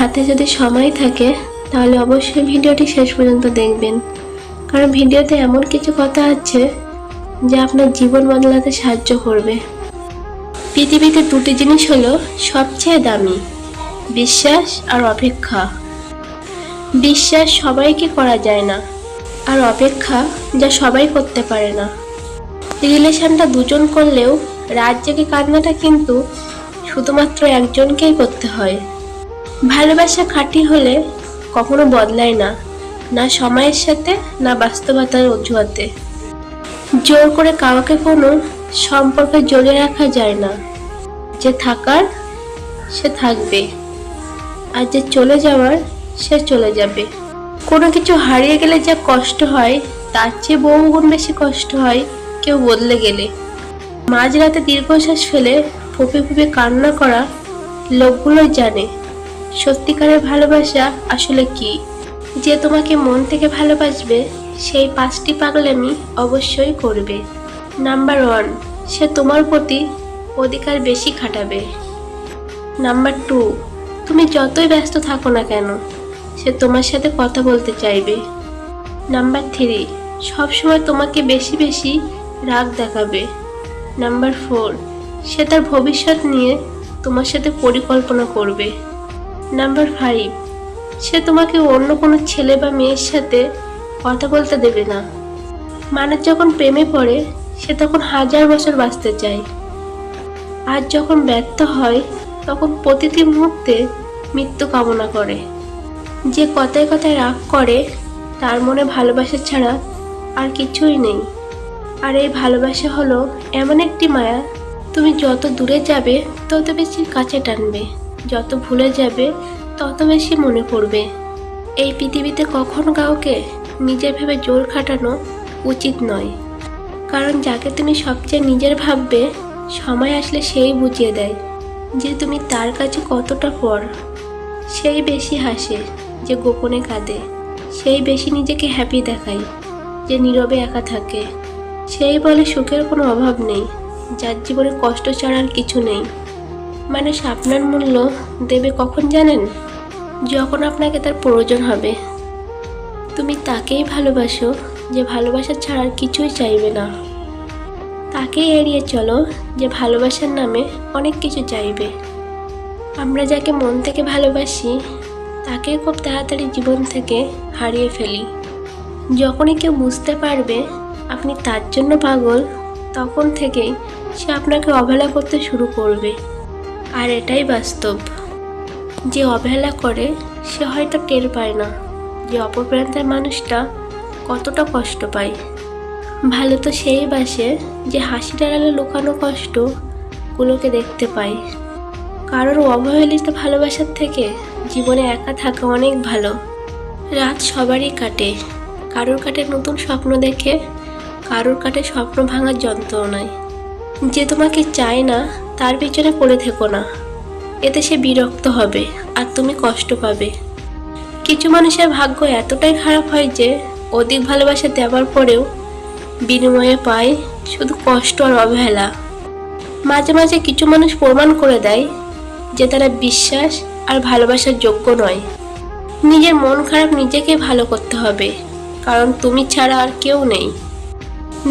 হাতে যদি সময় থাকে, তাহলে অবশ্যই ভিডিওটি শেষ পর্যন্ত দেখবেন। কারণ ভিডিওতে এমন কিছু কথা আছে, যা আপনার জীবন বদলাতে সাহায্য করবে। পৃথিবীতে দুটি জিনিস হলো সবচেয়ে দামি, বিশ্বাস আর অপেক্ষা। বিশ্বাস সবাইকে করা যায় না, আর অপেক্ষা যা সবাই করতে পারে না। রিলেশনটা দুজন করলেও রাত জেগে কান্নাটা কিন্তু শুধুমাত্র একজনকেই করতে হয়। ভালোবাসা খাঁটি হলে কখনো বদলায় না না সময়ের সাথে, না বাস্তবতার অজুহাতে। জোর করে কাউকে কোনো সম্পর্কে জড়িয়ে রাখা যায় না। যে থাকার, সে থাকবে। আর যে চলে যাওয়ার, সে চলে যাবে। কোনো কিছু হারিয়ে গেলে যা কষ্ট হয়, তার চেয়ে বহুগুণ বেশি কষ্ট হয় কেউ বদলে গেলে। মাঝরাতে দীর্ঘশ্বাস ফেলে ফুপে ফুপে কান্না করা লোকগুলোই জানে। সত্যিকারের ভালোবাসা আসলে কি? যে তোমাকে মন থেকে ভালোবাসবে, সেই পাঁচটি পাগলামি অবশ্যই করবে। নাম্বার ওয়ান, সে তোমার প্রতি অধিকার বেশি খাটাবে। নাম্বার টু, তুমি যতই ব্যস্ত থাকো না কেন, সে তোমার সাথে কথা বলতে চাইবে। নাম্বার থ্রি, সবসময় তোমাকে বেশি বেশি রাগ দেখাবে। নাম্বার ফোর, সে তার ভবিষ্যৎ নিয়ে তোমার সাথে পরিকল্পনা করবে। নাম্বার ফাইভ সে তোমাকে অন্য কোনো ছেলে বা মেয়ের সাথে কথা বলতে দেবে না। মানুষ যখন প্রেমে পড়ে, সে তখন হাজার বছর বাঁচতে চায়। আর যখন ব্যর্থ হয়, তখন প্রতিটি মুহূর্তে মৃত্যু কামনা করে। যে কথায় কথায় রাগ করে, তার মনে ভালোবাসা ছাড়া আর কিছুই নেই। আর এই ভালোবাসা হলো এমন একটি মায়া, তুমি যত দূরে যাবে, তত বেশি কাছে টানবে। যত ভুলে যাবে, তত বেশি মনে পড়বে। এই পৃথিবীতে কখনো কাউকে নিজের ভেবে জোর খাটানো উচিত নয়। কারণ যাকে তুমি সবচেয়ে নিজের ভাববে, সময় আসলে সেই বুঝিয়ে দেয় যে তুমি তার কাছে কতটা পর। সেই বেশি হাসে যে গোপনে কাঁদে। সেই বেশি নিজেকে হ্যাপি দেখায় যে নীরবে একা থাকে। সেই বলে সুখের কোনো অভাব নেই, যার জীবনে কষ্ট ছাড়া আর কিছু নেই। মানুষ আপনার মূল্য দেবে কখন জানেন? যখন আপনাকে তার প্রয়োজন হবে। তুমি তাকেই ভালোবাসো যে ভালোবাসা ছাড়া কিছুই চাইবে না। তাকেই এড়িয়ে চলো যে ভালোবাসার নামে অনেক কিছু চাইবে। আমরা যাকে মন থেকে ভালোবাসি তাকে খুব তাড়াতাড়ি জীবন থেকে হারিয়ে ফেলি। যখনই কেউ বুঝতে পারবে আপনি তার জন্য পাগল, তখন থেকেই সে আপনাকে অবহেলা করতে শুরু করবে। আর এটাই বাস্তব। যে অবহেলা করে, সে হয়তো টের পায় না যে অপর প্রান্তের মানুষটা কতটা কষ্ট পায়। ভালো তো সেই বাসে যে হাসির আড়ালে লুকানো কষ্টগুলোকে দেখতে পায়। কারোর অবহেলিত ভালোবাসার থেকে জীবনে একা থাকা অনেক ভালো। রাত সবারই কাটে। কারোর কাটে নতুন স্বপ্ন দেখে, কারোর কাটে স্বপ্ন ভাঙার যন্ত্রণায়। যে তোমাকে চায় না তার পিছনে পড়ে থেকো না। এতে সে বিরক্ত হবে আর তুমি কষ্ট পাবে। কিছু মানুষের ভাগ্য এতটাই খারাপ হয় যে, অধিক ভালোবাসা দেওয়ার পরেও বিনিময়ে পায় শুধু কষ্ট আর অবহেলা। মাঝে মাঝে কিছু মানুষ প্রমাণ করে দেয় যে তারা বিশ্বাস আর ভালোবাসার যোগ্য নয়। নিজের মন খারাপ নিজেকে ভালো করতে হবে, কারণ তুমি ছাড়া আর কেউ নেই।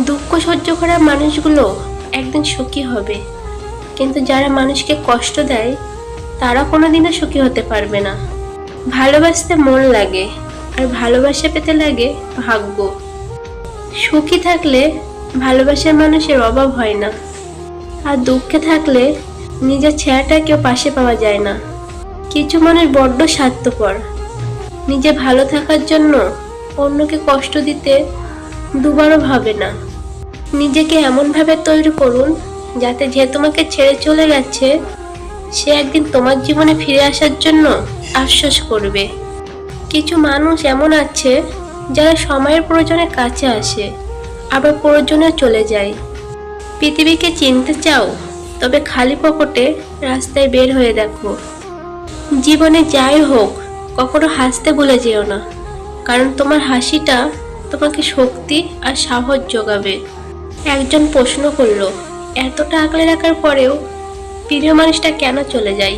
দুঃখ সহ্য করার মানুষগুলো একদিন সুখী হবে। কিন্তু যারা মানুষকে কষ্ট দেয়, তারা কোনোদিনও সুখী হতে পারবে না। ভালোবাসতে মন লাগে, আর ভালোবাসা পেতে লাগে ভাগ্য। সুখী থাকলে ভালোবাসার মানুষের অভাব হয় না। আর দুঃখে থাকলে নিজের ছেঁড়াটা কেউ পাশে পাওয়া যায় না। কিছু মানুষ বড্ড স্বার্থপর। নিজে ভালো থাকার জন্য অন্যকে কষ্ট দিতে দুবারও ভাবে না। নিজেকে এমনভাবে তৈরি করুন যাতে যে তোমাকে ছেড়ে চলে গেছে, সে একদিন তোমার জীবনে ফিরে আসার জন্য আফসোস করবে। কিছু মানুষ এমন আছে যারা সময়ের প্রয়োজনে কাছে আসে, আবার প্রয়োজনে চলে যায়। পৃথিবীকে চিনতে চাও, তবে খালি পকেটে রাস্তায় বের হয়ে দেখো। জীবনে যাই হোক, কখনো হাসতে ভুলে যেও না, কারণ তোমার হাসিটা তোমাকে শক্তি আর সাহস যোগাবে। একজন প্রশ্ন করল এতটা আগলে রাখার পরেও প্রিয় মানুষটা কেন চলে যায়?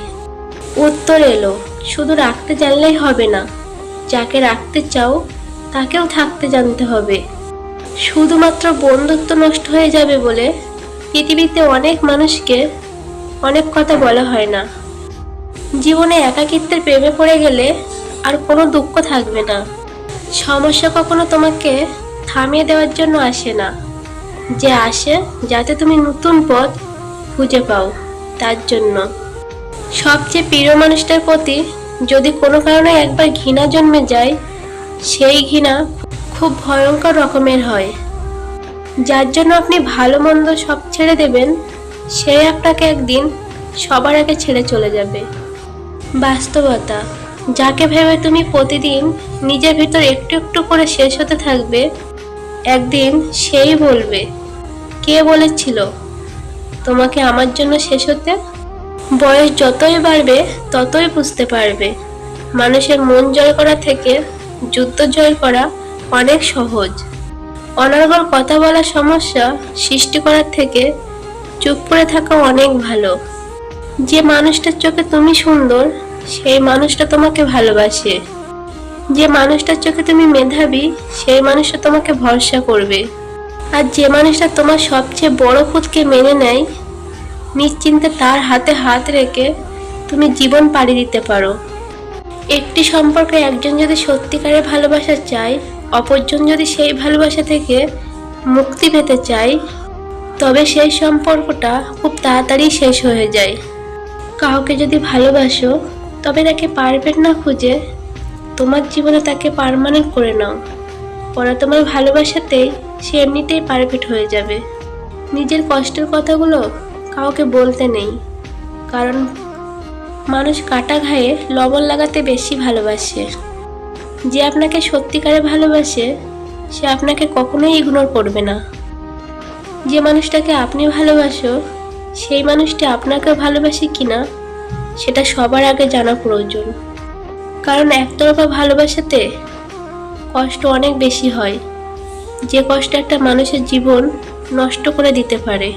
উত্তর এলো, শুধু রাখতে জানলেই হবে না। যাকে রাখতে চাও, তাকেও থাকতে জানতে হবে। শুধুমাত্র বন্ধুত্ব নষ্ট হয়ে যাবে বলে পৃথিবীতে অনেক মানুষকে অনেক কথা বলা হয় না। জীবনে একাকিত্বের প্রেমে পড়ে গেলে আর কোনো দুঃখ থাকবে না। সমস্যা কখনো তোমাকে থামিয়ে দেওয়ার জন্য আসে না। যে আসে, যাতে তুমি নতুন পথ খুঁজে পাও তার জন্য। সবচেয়ে প্রিয় মানুষটার প্রতি যদি কোনো কারণে একবার ঘৃণা জন্মে যায়, সেই ঘৃণা খুব ভয়ঙ্কর রকমের হয়। যার জন্য আপনি ভালো মন্দ সব ছেড়ে দেবেন, সে আপনাকে একদিন সবার আগে ছেড়ে চলে যাবে। বাস্তবতা, যাকে ভেবে তুমি প্রতিদিন নিজের ভিতর একটু একটু করে শেষ হতে থাকবে, একদিন সেই বলবে কে বলেছিল? তোমাকে আমার জন্য শেষ হতে? বয়স যতই বাড়বে, ততই বুঝতে পারবে। মানুষের মন জয় করা থেকে যুদ্ধ জয় করা অনেক সহজ। অনর্গল কথা বলার সমস্যা সৃষ্টি করার থেকে চুপ করে থাকা অনেক ভালো। যে মানুষটার চোখে তুমি সুন্দর, সেই মানুষটা তোমাকে ভালোবাসে। যে মানুষটার চোখে তুমি মেধাবী, সেই মানুষটা তোমাকে ভরসা করবে। আর যে মানুষটা তোমার সবচেয়ে বড় খুদকে মেনে নেয়, নিশ্চিন্তে তার হাতে হাত রেখে তুমি জীবন পাড়ি দিতে পারো। একটি সম্পর্কে একজন যদি সত্যিকারের ভালোবাসা চায়, অপরজন যদি সেই ভালোবাসা থেকে মুক্তি পেতে চায়, তবে সেই সম্পর্কটা খুব তাড়াতাড়ি শেষ হয়ে যায়। কাউকে যদি ভালোবাসো, তবে তাকে পারফেক্ট না খুঁজে, তোমার জীবনে তাকে পারমানেন্ট করে নাও। পরে তোমার ভালোবাসাতেই সে এমনিতেই পারফেক্ট হয়ে যাবে। নিজের কষ্টের কথাগুলো কাউকে বলতে নেই। কারণ মানুষ কাটা ঘায়ে লবণ লাগাতে বেশি ভালোবাসে। যে আপনাকে সত্যিকারে ভালোবাসে, সে আপনাকে কখনোই ইগনোর করবে না। যে মানুষটাকে আপনি ভালোবাসো, সেই মানুষটি আপনাকে ভালোবাসে কি না সেটা সবার আগে জানা প্রয়োজন। কারণ একতরফা ভালোবাসাতে কষ্ট অনেক বেশি হয়। যে কষ্ট একটা মানুষের জীবন নষ্ট করে দিতে পারে।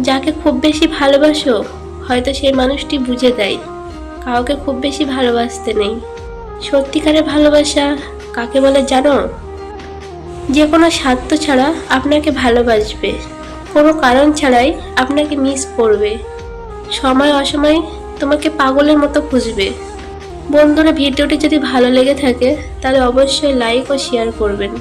যাকে খুব বেশি ভালোবাসো, হয়তো সেই মানুষটি বুঝে দেয়, কাউকে খুব বেশি ভালোবাসতে নেই। সত্যিকারের ভালোবাসা কাকে বলে জানো? যে কোনো স্বার্থ ছাড়া আপনাকে ভালোবাসবে, কোনো কারণ ছাড়াই আপনাকে মিস করবে। সময় অসময় তোমাকে পাগলের মতো খুঁজবে। বন্ধুরা, ভিডিওটি যদি ভালো লেগে থাকে, তাহলে অবশ্যই লাইক ও শেয়ার করবেন।